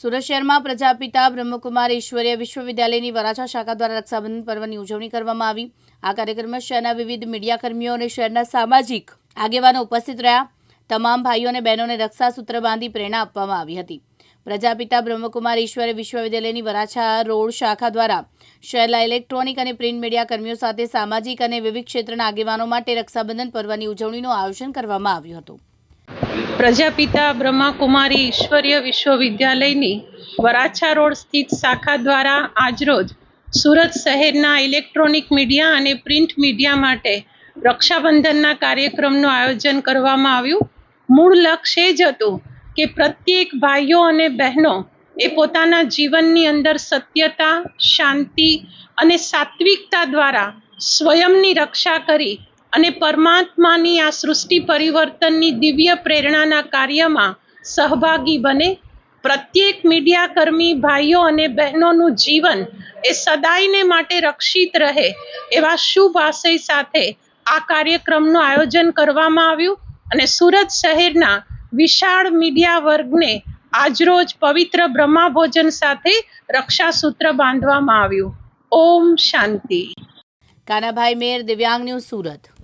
સુરત શહેરમાં પ્રજાપિતા બ્રહ્મકુમાર ઈશ્વરીય વિશ્વવિદ્યાલયની વરાછા શાખા દ્વારા રક્ષાબંધન પર્વની ઉજવણી કરવામાં આવી. આ કાર્યક્રમમાં શહેરના વિવિધ મીડિયાકર્મીઓ અને શહેરના સામાજિક આગેવાનો ઉપસ્થિત રહ્યા. તમામ ભાઈઓ અને બહેનોને રક્ષાસૂત્ર બાંધી પ્રેરણા આપવામાં આવી હતી. પ્રજાપિતા બ્રહ્મકુમાર ઈશ્વરીય વિશ્વવિદ્યાલયની વરાછા રોડ શાખા દ્વારા શહેરના ઇલેક્ટ્રોનિક અને પ્રિન્ટ મીડિયા કર્મીઓ સાથે સામાજિક અને વિવિધ ક્ષેત્રના આગેવાનો માટે રક્ષાબંધન પર્વની ઉજવણીનું આયોજન કરવામાં આવ્યું હતું. પ્રજાપિતા બ્રહ્માકુમારી ઈશ્વરીય વિશ્વવિદ્યાલયની વરાછા રોડ સ્થિત શાખા દ્વારા આજરોજ સુરત શહેરના ઇલેક્ટ્રોનિક મીડિયા અને પ્રિન્ટ મીડિયા માટે રક્ષાબંધનના કાર્યક્રમનું આયોજન કરવામાં આવ્યું. મૂળ લક્ષ્ય એ જ હતું કે પ્રત્યેક ભાઈઓ અને બહેનો એ પોતાના જીવનની અંદર સત્યતા, શાંતિ અને સાત્વિકતા દ્વારા સ્વયંની રક્ષા કરી અને પરમાત્માની આ સૃષ્ટિ પરિવર્તનની દિવ્ય પ્રેરણાના કાર્યમાં સહભાગી બને. પ્રત્યેક મીડિયાકર્મી, ભાઈઓ અને બહેનોનું જીવન એ સદાયને માટે રક્ષિત રહે એવા શુભ આશય સાથે આ કાર્યક્રમનું આયોજન કરવામાં આવ્યું અને સુરત શહેરના વિશાળ મીડિયા વર્ગને આજરોજ પવિત્ર બ્રહ્મા ભોજન સાથે રક્ષાસૂત્ર બાંધવામાં આવ્યું. ઓમ શાંતિ. કાનાભાઈ મેર, દિવ્યાંગ ન્યૂઝ સુરત.